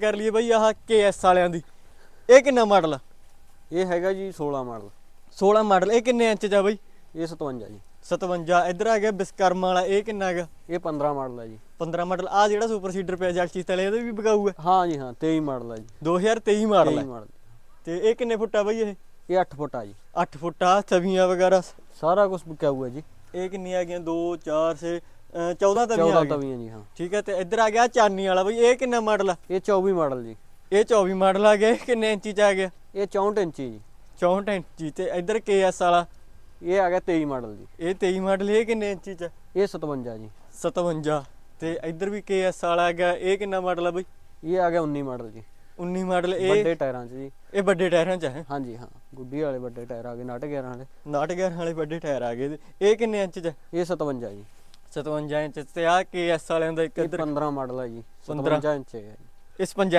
ਕਰ ਲਈਏ ਬਈ ਆਹ KS ਵਾਲਿਆਂ ਦੀ। ਇਹ ਕਿੰਨਾ ਮਾਡਲ ਆ? ਇਹ ਹੈਗਾ ਜੀ 16 ਮਾਡਲ 16 ਮਾਡਲ ਇਹ ਕਿੰਨੇ ਇੰਚ ਦਾ ਬਈ? ਇਹ 57 ਜੀ। 57 ਇੱਧਰ ਆ ਗਿਆ ਬਿਸਕਰਮ ਵਾਲਾ ਇਹ ਕਿੰਨਾ ਹੈਗਾ? ਇਹ 15 ਮਾਡਲ ਹੈ ਜੀ। 15 ਮਾਡਲ ਆ ਜਿਹੜਾ ਸੁਪਰ ਸੀਡਰ ਪਿਆ ਜਗਚੀਤ ਵਾਲੇ ਇਹਦੇ ਵੀ ਵਿਕਾਊ ਹੈ ਹਾਂ ਜੀ ਹਾਂ 23 ਮਾਡਲ ਹੈ ਜੀ। 2023 ਮਾਡਲ 23 ਹੈ ਮਾਡਲ ਤੇ ਇਹ ਕਿੰਨੇ ਫੁੱਟ ਆ ਬਈ ਇਹ? ਇਹ 8 ਫੁੱਟ ਆ ਜੀ। 8 ਫੁੱਟ ਆ ਛਵੀਆਂ ਵਗੈਰਾ। ਸਾਰਾ ਕੁਝ ਵਿਕਿਆ ਹੋਇਆ ਜੀ। ਇਹ ਕਿੰਨੀ ਆ ਗਈਆਂ 2 4 6 14 ਤਵੀਆਂ ਆ 14 ਗਈਆਂ। ਤਵੀਆਂ ਜੀ ਹਾਂ। ਠੀਕ ਹੈ ਤੇ ਇੱਧਰ ਆ ਗਿਆ ਚਾਨੀ ਵਾਲਾ ਬਈ ਇਹ ਕਿੰਨਾ ਮਾਡਲ ਆ? ਇਹ 24 ਮਾਡਲ ਜੀ। ਇਹ 24 ਮਾਡਲ ਆ ਗਿਆ ਇਹ ਕਿੰਨੇ ਇੰਚੀ ਚ ਆ ਗਿਆ? ਇਹ 64 ਇੰਚੀ ਜੀ। 64 ਇੰਚੀ ਤੇ ਇੱਧਰ KS ਵਾਲਾ? ਇਹ ਆ ਗਿਆ 23 ਮਾਡਲ ਜੀ। ਇਹ 23 ਮਾਡਲ ਇਹ ਕਿੰਨੇ ਇੰਚੀ ਚ? ਇਹ 57 ਜੀ। 57 ਤੇ ਇੱਧਰ ਵੀ KS ਵਾਲਾ ਆ ਗਿਆ ਇਹ ਕਿੰਨਾ ਮਾਡਲ ਆ ਬਈ? ਇਹ ਆ ਗਿਆ 19 ਮਾਡਲ ਜੀ। 19 ਮਾਡਲ ਇਹ ਵੱਡੇ ਟਾਇਰਾਂ 'ਚ ਜੀ। ਇਹ ਵੱਡੇ ਟਾਇਰਾਂ ਚ ਹੈ ਹਾਂਜੀ ਹਾਂ। ਗੁੱਡੀ ਵਾਲੇ ਵੱਡੇ ਟਾਇਰ ਆ ਗਏ 911 ਵਾਲੇ। 911 ਵਾਲੇ ਵੱਡੇ ਟਾਇਰ ਆ ਗਏ। ਇਹ ਕਿੰਨੇ ਇੰਚ ਚ ਇਹ 57 ਜੀ। 57 ਇੰਚ ਤੇ ਆ KS ਵਾਲਿਆਂ ਦਾ ਇੱਕ ਇਹ ਇੱਧਰ 15 ਮਾਡਲ ਹੈ ਜੀ 15 57 ਇੰਚ ਹੈ ਜੀ। ਇਸ 50